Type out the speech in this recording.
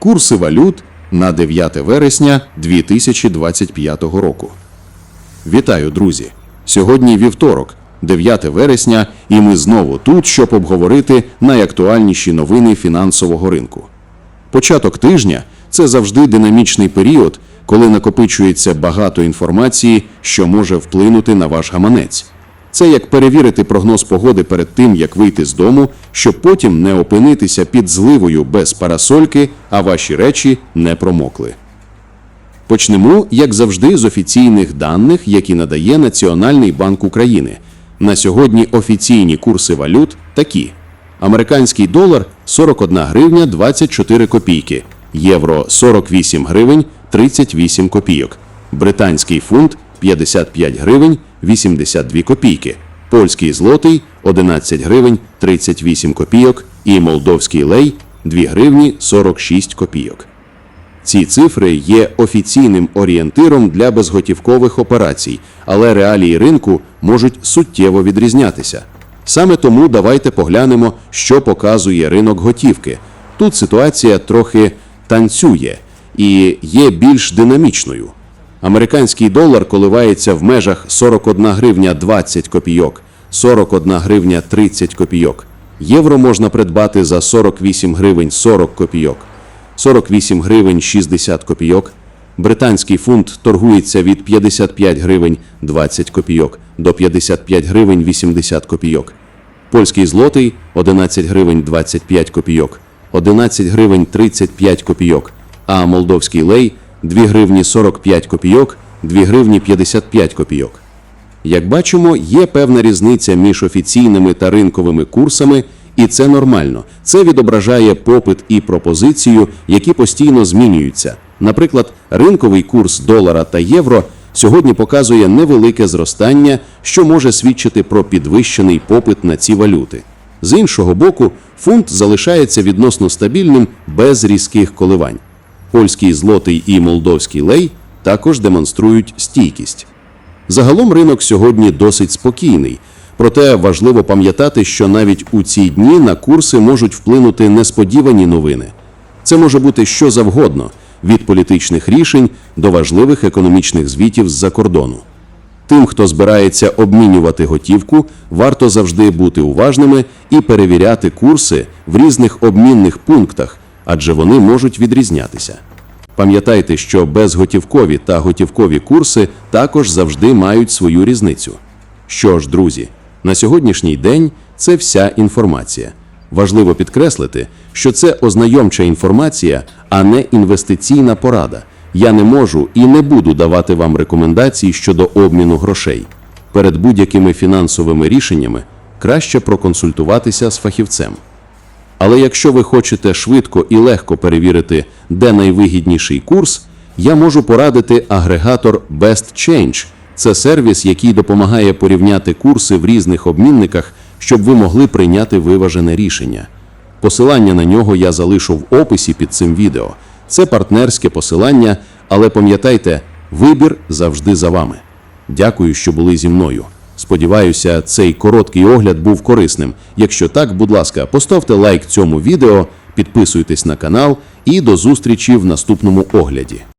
Курси валют на 9 вересня 2025 року. Вітаю, друзі! Сьогодні вівторок, 9 вересня, і ми знову тут, щоб обговорити найактуальніші новини фінансового ринку. Початок тижня це завжди динамічний період, коли накопичується багато інформації, що може вплинути на ваш гаманець. Це як перевірити прогноз погоди перед тим, як вийти з дому, щоб потім не опинитися під зливою без парасольки, а ваші речі не промокли. Почнемо, як завжди, з офіційних даних, які надає Національний банк України. На сьогодні офіційні курси валют такі: американський долар 41 гривня 24 копійки, євро 48 гривень 38 копійок, британський фунт 55 гривень 82 копійки, польський злотий 11 гривень 38 копійок і молдовський лей 2 гривні 46 копійок. Ці цифри є офіційним орієнтиром для безготівкових операцій, але реалії ринку можуть суттєво відрізнятися. Саме тому давайте поглянемо, що показує ринок готівки. Тут ситуація трохи танцює і є більш динамічною. Американський долар коливається в межах 41 гривня 20 копійок, 41 гривня 30 копійок. Євро можна придбати за 48 гривень 40 копійок. 48 гривень 60 копійок. Британський фунт торгується від 55 гривень 20 копійок до 55 гривень 80 копійок. Польський злотий 11 гривень 25 копійок, 11 гривень 35 копійок, а молдовський лей 2 гривні 45 копійок, 2 гривні 55 копійок. Як бачимо, є певна різниця між офіційними та ринковими курсами, і це нормально. Це відображає попит і пропозицію, які постійно змінюються. Наприклад, ринковий курс долара та євро сьогодні показує невелике зростання, що може свідчити про підвищений попит на ці валюти. З іншого боку, фунт залишається відносно стабільним без різких коливань. Польський злотий і молдовський лей також демонструють стійкість. Загалом ринок сьогодні досить спокійний, проте важливо пам'ятати, що навіть у ці дні на курси можуть вплинути несподівані новини. Це може бути що завгодно від політичних рішень до важливих економічних звітів з-за кордону. Тим, хто збирається обмінювати готівку, варто завжди бути уважними і перевіряти курси в різних обмінних пунктах, адже вони можуть відрізнятися. Пам'ятайте, що безготівкові та готівкові курси також завжди мають свою різницю. Що ж, друзі, на сьогоднішній день це вся інформація. Важливо підкреслити, що це ознайомча інформація, а не інвестиційна порада. Я не можу і не буду давати вам рекомендацій щодо обміну грошей. Перед будь-якими фінансовими рішеннями краще проконсультуватися з фахівцем. Але якщо ви хочете швидко і легко перевірити, де найвигідніший курс, я можу порадити агрегатор Best Change. Це сервіс, який допомагає порівняти курси в різних обмінниках, щоб ви могли прийняти виважене рішення. Посилання на нього я залишу в описі під цим відео. Це партнерське посилання, але пам'ятайте, вибір завжди за вами. Дякую, що були зі мною. Сподіваюся, цей короткий огляд був корисним. Якщо так, будь ласка, поставте лайк цьому відео, підписуйтесь на канал і до зустрічі в наступному огляді.